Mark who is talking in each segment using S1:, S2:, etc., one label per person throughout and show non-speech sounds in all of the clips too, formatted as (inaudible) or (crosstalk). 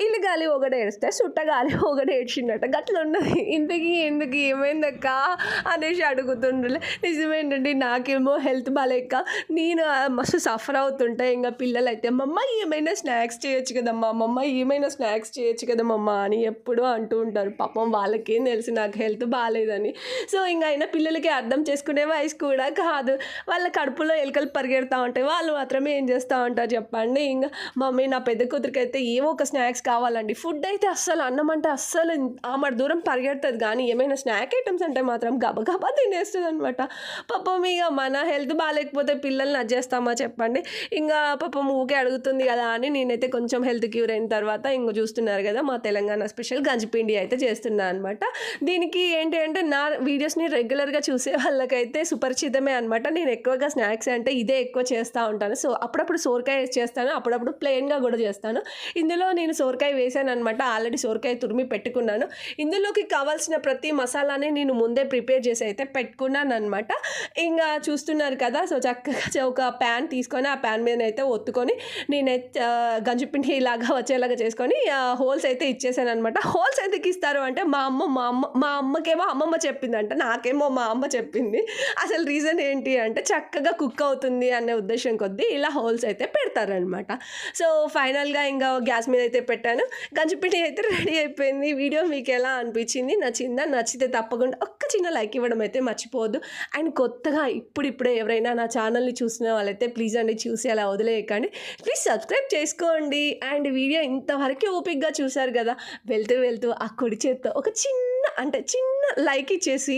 S1: ఇల్లు గాలి ఒకటి ఏడిస్తే సుట్ట గాలి (laughs) ఒకటి ఏడ్చిండట. గట్ల ఉన్నది. ఇంతకీ ఎందుకు ఏమైందక్క అనేసి అడుగుతుండ్రులే. నిజమేంటండి నాకేమో హెల్త్ బాగాలేక నేను మస్తు సఫర్ అవుతుంటా. ఇంకా పిల్లలు అయితే మమ్మ ఏమైనా స్నాక్స్ చేయొచ్చు కదమ్మా మమ్మ ఏమైనా స్నాక్స్ చేయొచ్చు కదా మమ్మ అని ఎప్పుడూ అంటూ ఉంటారు. పాపం వాళ్ళకేం తెలుసు నాకు హెల్త్ బాగాలేదని సో ఇంకా అయినా పిల్లలకి అర్థం చేసుకునే వయసు కూడా కాదు. వాళ్ళ కడుపులో ఎలుకలు పరిగెడతా ఉంటాయి. వాళ్ళు మాత్రమే ఏం చేస్తూ ఉంటారు చెప్పండి. ఇంకా మమ్మీ నా పెద్ద కూతురికి అయితే ఏవో ఒక స్నాక్స్ కావాలండి. ఫుడ్ అయితే అస్సలు అన్నం అంటే అస్సలు ఆమె దూరం పరిగెడుతుంది. కానీ ఏమైనా స్నాక్ ఐటమ్స్ అంటే మాత్రం గబగబా తినేస్తుంది అనమాట పాపం ఇక మన హెల్త్ బాగాలేకపోతే పిల్లల్ని నచ్చేస్తామా చెప్పండి. ఇంకా పాపం ఊకే అడుగుతుంది కదా అని నేనైతే కొంచెం హెల్త్ క్యూర్ అయిన తర్వాత ఇంక చూస్తున్నారు కదా మా తెలంగాణ స్పెషల్ గంజిపిండి అయితే చేస్తున్నా అనమాట దీనికి ఏంటి అంటే నా వీడియోస్ని రెగ్యులర్గా చూసే వాళ్ళకైతే సుపరిచితమే అనమాట నేను ఎక్కువగా స్నాక్స్ అంటే ఇదే ఎక్కువ చేస్తూ ఉంటాను. సో అప్పుడప్పుడు సోరకాయ వేసి చేస్తాను. అప్పుడప్పుడు ప్లెయిన్గా కూడా చేస్తాను. ఇందులో నేను సోరకాయ వేసాను అనమాట ఆల్రెడీ సోరకాయ తురిమి పెట్టుకున్నాను. ఇందులోకి కావాల్సిన ప్రతి మసాలాని నేను ముందే ప్రిపేర్ చేసి అయితే పెట్టుకున్నాను అనమాట ఇంకా చూస్తున్నారు కదా సో చక్కగా ఒక ప్యాన్ తీసుకొని ఆ ప్యాన్ మీద అయితే ఒత్తుకొని నేనైతే గంజిపిండి ఇలాగా వచ్చేలాగా చేసుకొని హోల్స్ అయితే ఇచ్చేసాను అనమాట హోల్స్ ఎందుకు ఇస్తారు అంటే మా అమ్మ మా అమ్మ మా అమ్మకేమో అమ్మమ్మ చెప్పిందంట నాకేమో మా అమ్మ చెప్పింది. అసలు రీజన్ ఏంటి అంటే చక్కగా కుక్ అవుతుంది అనే ఉద్దేశం కొద్దీ ఇలా హోల్స్ అయితే పెడతారనమాట సో ఫైనల్గా ఇంకా గ్యాస్ మీద అయితే పెట్ట పెట్టాను. గంజిపిండి అయితే రెడీ అయిపోయింది. వీడియో మీకు ఎలా అనిపించింది? నచ్చిందా? నచ్చితే తప్పకుండా ఒక్క చిన్న లైక్ ఇవ్వడం అయితే మర్చిపోవద్దు. అండ్ కొత్తగా ఇప్పుడిప్పుడే ఎవరైనా నా ఛానల్ని చూసిన వాళ్ళైతే ప్లీజ్ అండి చూసి అలా వదిలేయకండి. ప్లీజ్ సబ్స్క్రైబ్ చేసుకోండి. అండ్ వీడియో ఇంతవరకు ఓపిక్గా చూశారు కదా? వెళ్తూ వెళ్తూ ఆ కుడి చేత్తో ఒక చిన్న అంటే చిన్న లైక్ ఇచ్చేసి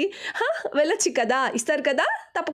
S1: వెళ్ళొచ్చు కదా? ఇస్తారు కదా? తప్ప